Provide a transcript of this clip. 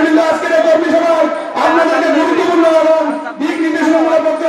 আজকের কর্মী সভায় আপনাদেরকে গুরুত্বপূর্ণ এবং দিক নির্দেশনামূলক